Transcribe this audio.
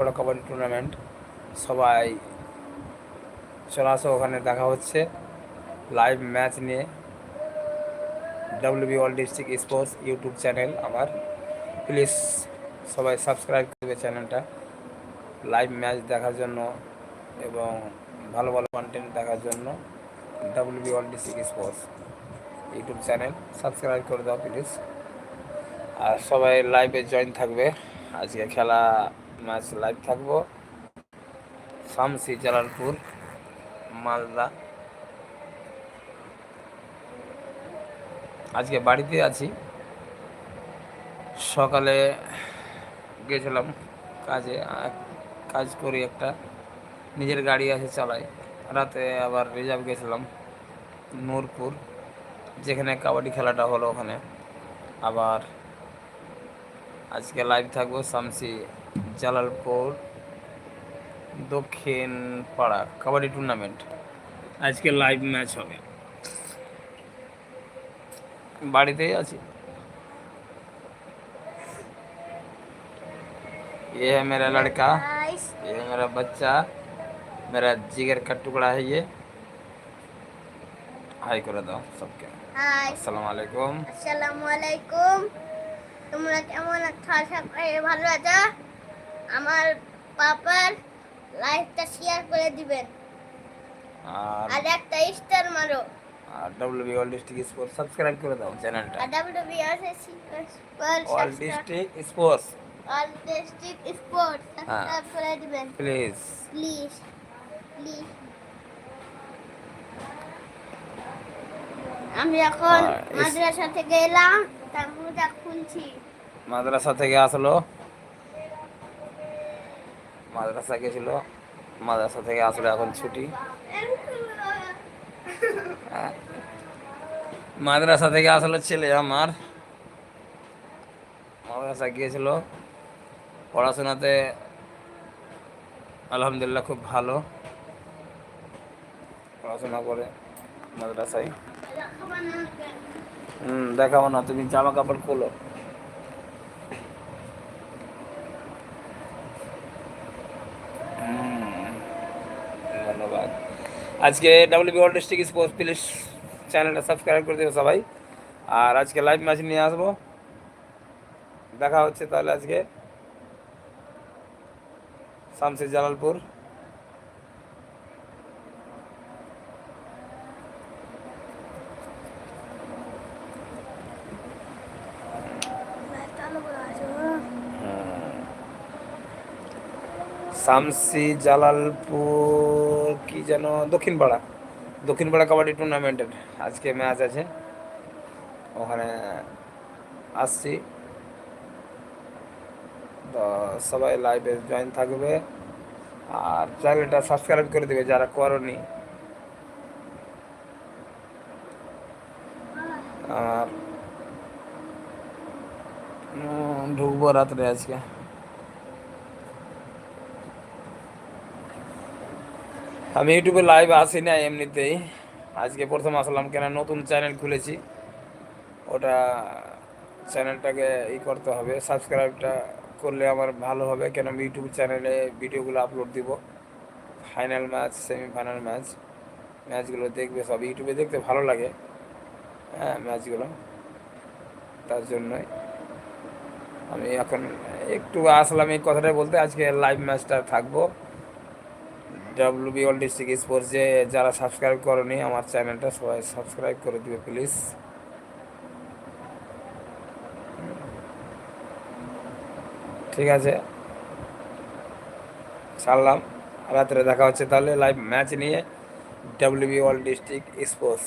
বড় কাবাডি টুর্নামেন্ট সবাই চলে আসো, ওখানে দেখা হচ্ছে। লাইভ ম্যাচ নিয়ে WB all district sports YouTube channel আমার। প্লিজ সবাই সাবস্ক্রাইব করবে চ্যানেলটা লাইভ ম্যাচ দেখার জন্য এবং ভালো ভালো কন্টেন্ট দেখার জন্য WB all district sports YouTube channel subscribe করে দাও প্লিজ আর সবাই লাইভে জয়েন থাকবে। আজকে খেলা ম্যাচ লাইভ থাকব। শামসি জালালপুর মালদা আজকে বাড়িতে আছি। সকালে গেছিলাম কাজে কাজ করি একটা। নিজের গাড়ি আছে চালাই রাতে আবার রিজার্ভ গেছিলাম নূরপুর, যেখানে কাবাডি খেলাটা হলো ওখানে। আবার আজকে লাইভ থাকব শামসি জালালপুর দক্ষিণ পাড়া কাবাডি টুর্নামেন্ট আজকে লাইভ ম্যাচ হবে বাড়িতেই আছি ये है मेरा लड़का गाइस ये है मेरा बच्चा मेरा जिगर का टुकड़ा है ये हाई করে দাও সবকে হাই আসসালামু আলাইকুম আসসালামু আলাইকুম তোমরা কেমন আছো আশা করি ভালো আছো আমার পাপার লাইভটা শেয়ার করে দিবেন। আর আর একটা স্টার মারো। আর WB all district sports subscribe করে দাও চ্যানেলটা আর sport all district sports all district sport হ্যাঁ। সাবস্ক্রাইব করে দিবেন। প্লিজ প্লিজ প্লিজ আমি এখন মাদ্রাসা থেকে এলাম তার খুলছি। মাদ্রাসা থেকে আসলো। মাদ্রাসা গেছিল। মাদ্রাসা থেকে আসলে এখন ছুটি। হ্যাঁ। মাদ্রাসা থেকে আসলে ছেলে আমার। মাদ্রাসা গিয়েছিল। পড়াশোনাতে আলহামদুলিল্লাহ খুব ভালো। পড়াশোনা করে মাদ্রাসায়। হুম দেখাবো না, তুমি জামা কাপড় খোলো হুম, ধন্যবাদ। আজকে WB world district sports police চ্যানেলটা সাবস্ক্রাইব করে দেবে সবাই। আর আজকে লাইভ ম্যাচ নিয়ে আসব। দেখা হচ্ছে তাহলে আজকে। শামসির জালালপুর শামসি জালালপুর, কি যেন, দক্ষিণপাড়া। দক্ষিণপাড়া কাবাডি টুর্নামেন্টের আজকে ম্যাচ আছে। ওখানে আসছি। তো সবাই লাইভে জয়েন থাকবে। আর চ্যানেলটা সাবস্ক্রাইব করে দেবে যারা করনি। আর ঢুকবো রাত্রে আজকে। আমি ইউটিউবে লাইভ আসি না এমনিতেই। আজকে প্রথম আসলাম কেন নতুন চ্যানেল খুলেছি। ওটা চ্যানেলটাকে ই করতে হবে সাবস্ক্রাইবটা করলে আমার ভালো হবে, কেন আমি ইউটিউব চ্যানেলে ভিডিওগুলো আপলোড দিব। ফাইনাল ম্যাচ সেমিফাইনাল ম্যাচ ম্যাচগুলো দেখবে সব। ইউটিউবে দেখতে ভালো লাগে হ্যাঁ ম্যাচগুলো তার জন্যই আমি এখন একটু আসলাম এই কথাটা বলতে, আজকে লাইভ ম্যাচটা থাকব। ডাব্লিউবি অল ডিস্ট্রিক্ট স্পোর্টস যারা সাবস্ক্রাইব করেনি, আমার চ্যানেলটা সবাই সাবস্ক্রাইব করে দিবে প্লিজ ঠিক আছে? ছাড়লাম। রাত্রে দেখা হচ্ছে তাহলে লাইভ ম্যাচ নিয়ে W B all district sports